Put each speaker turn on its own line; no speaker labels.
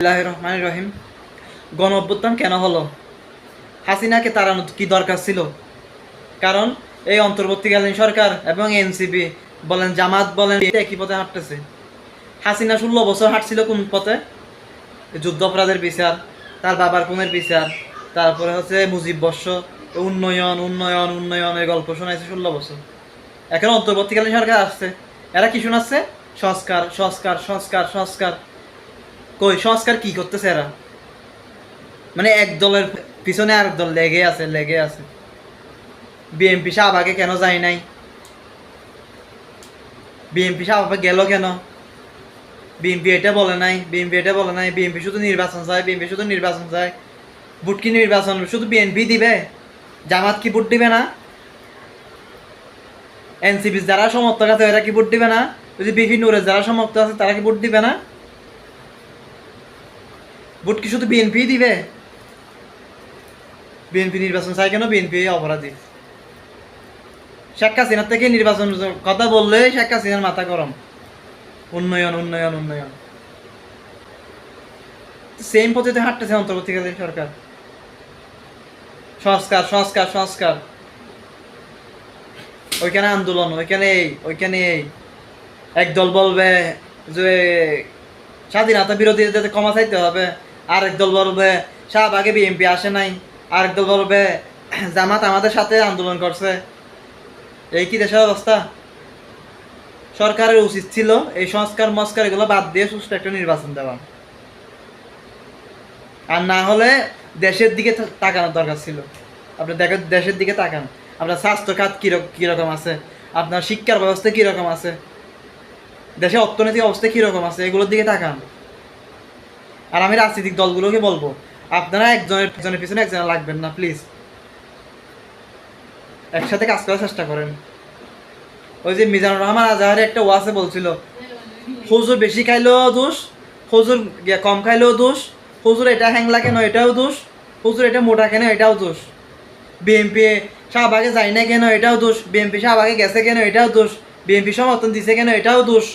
বিসমিল্লাহির রহমানির রহিম। গণ অভ্যুত্থান কেন হলো? হাসিনাকে কি দরকার ছিল? কারণ এই অন্তর্বর্তীকালীন সরকার এবং এনসিপি বলেন, জামাত বলেন একই পথে হাঁটতেছে। হাসিনা বছর হাঁটছিল কোন পথে? যুদ্ধ অপরাধের বিচার, তার বাবার খুনের বিচার, তারপরে হচ্ছে মুজিব বর্ষ, উন্নয়ন উন্নয়ন উন্নয়নের গল্প শোনাইছে ষোলো বছর। এখন অন্তর্বর্তীকালীন সরকার আসছে। এরা কি শোনাচ্ছে? সংস্কার সংস্কার সংস্কার সংস্কার। কই, সংস্কার কি করতেছে এরা? মানে এক দলের পিছনে আর দল লেগে আছে লেগে আছে। বিএনপি শাহবাগে কেন যায় নাই? বিএনপি শাহবাগে গেল কেন? বিএনপি এটা বলে নাই বিএনপি এটা বলে নাই বিএনপি শুধু নির্বাচন চায় বিএনপি শুধু নির্বাচন চায়। ভোট কি নির্বাচন? শুধু বিএনপি দিবে? জামাত কি ভোট দিবে না? এনসিপি যারা সমর্থক আছে এরা কি ভোট দিবে না? যদি নুরের যারা সমর্থক আছে, তারা কি ভোট দিবে না? ভোট কি শুধু বিএনপি দিবে? বিএনপি নির্বাচন চাই কেন? বিএনপি অপরাধী। শেখ হাসিনার থেকে নির্বাচন কথা বললে শেখ হাসিনার মাথা গরম। উন্নয়ন উন্নয়ন উন্নয়ন। সেম পদ্ধতিতে হাঁটতেছে অন্তর্বর্তীকালীন সরকার। সংস্কার সংস্কার সংস্কার। ওইখানে আন্দোলন, ওইখানে এই ওইখানে এই। একদল বলবে যে স্বাধীনতা বিরোধীদের ক্ষমা চাইতে হবে। আরেক দল বলবে শাহবাগে বিএনপি আসে নাই। আরেক দল বলবে, জামাত আমাদের সাথে আন্দোলন করছে। এই কি দেশের অবস্থা? সরকারের উচিত ছিল এই সংস্কার মস্কার এগুলো বাদ দিয়ে সুস্থ একটা নির্বাচন দেওয়া। আর না হলে দেশের দিকে তাকানোর দরকার ছিল। আপনি দেখেন, দেশের দিকে তাকান। আপনার স্বাস্থ্য খাত কীরকম আছে? আপনার শিক্ষার ব্যবস্থা কীরকম আছে? দেশের অর্থনৈতিক অবস্থা কীরকম আছে? এগুলোর দিকে তাকান। আর আমি রাজনৈতিক দলগুলোকে বলব, আপনারা একজনের একজনের পিছনে একজনের লাগবেন না প্লিজ একসাথে কাজ করার চেষ্টা করেন। ওই যে মিজানুর রহমান আজাহারে একটা ওয়াসে বলছিল, হুজুর বেশি খাইলেও দোষ, হুজুর কম খাইলেও দোষ, হুজুর এটা হ্যাংলা কেন এটাও দোষ, হুজুর এটা মোটা কেন, এটাও দোষ। বিএনপি শাহবাগে যায় না কেন, এটাও দোষ বিএনপি শাহবাগে গেছে কেন, এটাও দোষ বিএনপি সমর্থন দিছে কেন, এটাও দোষ।